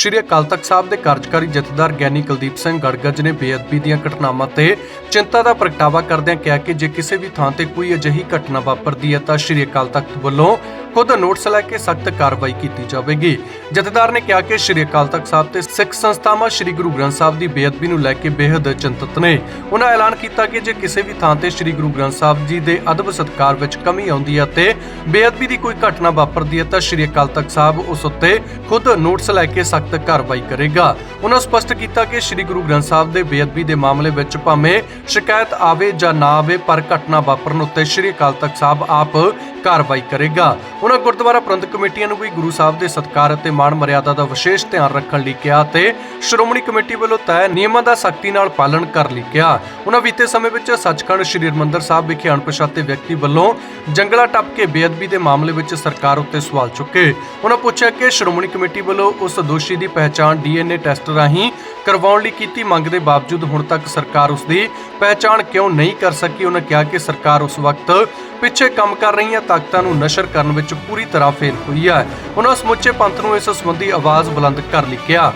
ਸ਼੍ਰੀ ਅਕਾਲ ਤਖਤ ਸਾਹਿਬ ਦੇ ਕਾਰਜਕਾਰੀ ਜਥੇਦਾਰ ਗਿਆਨੀ ਕੁਲਦੀਪ ਸਿੰਘ ਗੜਗੱਜ ਨੇ ਬੇਅਦਬੀ ਦੀਆਂ ਘਟਨਾਵਾਂ ਤੇ ਚਿੰਤਾ ਦਾ ਪ੍ਰਗਟਾਵਾ ਕਰਦਿਆਂ ਕਿਹਾ ਕਿ ਜੇ ਕਿਸੇ ਵੀ ਥਾਂ ਤੇ ਕੋਈ ਅਜਿਹੀ ਘਟਨਾ ਵਾਪਰਦੀ ਹੈ ਤਾਂ ਸ਼੍ਰੀ ਅਕਾਲ ਤਖਤ ਵੱਲੋਂ ਖੁਦ ਨੋਟਿਸ ਲੈ ਕੇ ਸਖਤ ਕਾਰਵਾਈ ਕੀਤੀ ਜਾਵੇਗੀ। ਜਥੇਦਾਰ ਨੇ ਕਿਹਾ ਕਿ ਸ਼੍ਰੀ ਅਕਾਲ ਤਖਤ ਸਾਹਿਬ ਤੇ ਸਿੱਖ ਸੰਸਥਾਵਾਂ ਸ਼੍ਰੀ ਗੁਰੂ ਗ੍ਰੰਥ ਸਾਹਿਬ ਦੀ ਬੇਅਦਬੀ ਨੂੰ ਲੈ ਕੇ ਬੇहद ਚਿੰਤਤ ਨੇ। ਉਹਨਾਂ ਐਲਾਨ ਕੀਤਾ ਕਿ ਜੇ ਕਿਸੇ ਵੀ ਥਾਂ ਤੇ ਸ਼੍ਰੀ ਗੁਰੂ ਗ੍ਰੰਥ ਸਾਹਿਬ ਜੀ ਦੇ ਅਦਬ ਸਤਕਾਰ ਵਿੱਚ ਕਮੀ ਆਉਂਦੀ ਹੈ ਤੇ ਬੇਅਦਬੀ ਦੀ ਕੋਈ ਘਟਨਾ ਵਾਪਰਦੀ ਹੈ ਤਾਂ ਸ਼੍ਰੀ ਅਕਾਲ ਤਖਤ ਸਾਹਿਬ ਉਸ ਉੱਤੇ ਖੁਦ ਨੋਟਿਸ ਲੈ ਕੇ ਸਖਤ ਕਾਰਵਾਈ ਕਰੇਗਾ। ਉਹਨਾਂ ਸਪਸ਼ਟ ਕੀਤਾ ਕਿ ਸ਼੍ਰੀ ਗੁਰੂ ਗ੍ਰੰਥ ਸਾਹਿਬ ਦੇ ਬੇਅਦਬੀ ਦੇ ਮਾਮਲੇ ਵਿੱਚ ਭਾਵੇਂ ਸ਼ਿਕਾਇਤ ਆਵੇ ਜਾਂ ਨਾ ਆਵੇ, ਪਰ ਘਟਨਾ ਵਾਪਰਨ ਉੱਤੇ ਸ਼੍ਰੀ ਅਕਾਲ ਤਖਤ ਸਾਹਿਬ ਆਪ ਕਾਰਵਾਈ ਕਰੇਗਾ। ਉਹਨਾਂ ਗੁਰਦੁਆਰਾ ਪ੍ਰਬੰਧਕ ਕਮੇਟੀਆਂ ਨੂੰ ਵੀ ਗੁਰੂ ਸਾਹਿਬ ਦੇ ਸਤਕਾਰ ਅਤੇ ਮਾਣ ਮਰਿਆਦਾ ਦਾ ਵਿਸ਼ੇਸ਼ ਧਿਆਨ ਰੱਖਣ ਲਈ ਕਿਹਾ ਤੇ ਸ਼੍ਰੋਮਣੀ ਕਮੇਟੀ ਵੱਲੋਂ ਤੈਅ ਨਿਯਮਾਂ ਦਾ ਸਖਤੀ ਨਾਲ ਪਾਲਣ ਕਰਨ ਲਈ ਕਿਹਾ। ਉਹਨਾਂ ਬੀਤੇ ਸਮੇਂ ਵਿੱਚ ਸੱਚਖੰਡ ਸ਼੍ਰੀ ਹਰਿਮੰਦਰ ਸਾਹਿਬ ਵਿਖੇ ਅਣਪਛਾਤੇ ਵਿਅਕਤੀ ਵੱਲੋਂ ਜੰਗਲਾ ਟੱਪ ਕੇ ਬੇਅਦਬੀ ਦੇ ਮਾਮਲੇ ਵਿੱਚ ਸਰਕਾਰ ਉੱਤੇ ਸਵਾਲ ਚੁੱਕੇ। ਉਹਨਾਂ ਪੁੱਛਿਆ ਕਿ ਸ਼੍ਰੋਮਣੀ ਕਮੇਟੀ ਵੱਲੋਂ ਉਸ ਦੋਸ਼ੀ ਦੀ ਪਹਿਚਾਣ ਡੀਐਨਏ ਟੈਸਟ ਰਾਹੀਂ ਕਰਵਾਉਣ ਲਈ ਕੀਤੀ ਮੰਗ ਦੇ ਬਾਵਜੂਦ ਹੁਣ ਤੱਕ ਸਰਕਾਰ ਉਸ ਦੀ ਪਹਿਚਾਣ ਕਿਉਂ ਨਹੀਂ ਕਰ ਸਕੀ? ਉਹਨਾਂ ਕਿਹਾ ਕਿ ਸਰਕਾਰ ਉਸ ਵਕਤ ਪਿੱਛੇ ਕੰਮ ਕਰ ਰਹੀਆਂ ਤਾਕਤਾਂ ਨੂੰ ਨਸ਼ਰ ਕਰਨ ਵਿੱਚ ਪੂਰੀ ਤਰ੍ਹਾਂ ਫੇਲ ਹੋਈ ਹੈ। ਉਹਨਾਂ ਸਮੁੱਚੇ ਪੰਥ ਨੂੰ ਇਸ ਸੰਬੰਧੀ ਆਵਾਜ਼ ਬੁਲੰਦ ਕਰ ਲਈ ਕਿਹਾ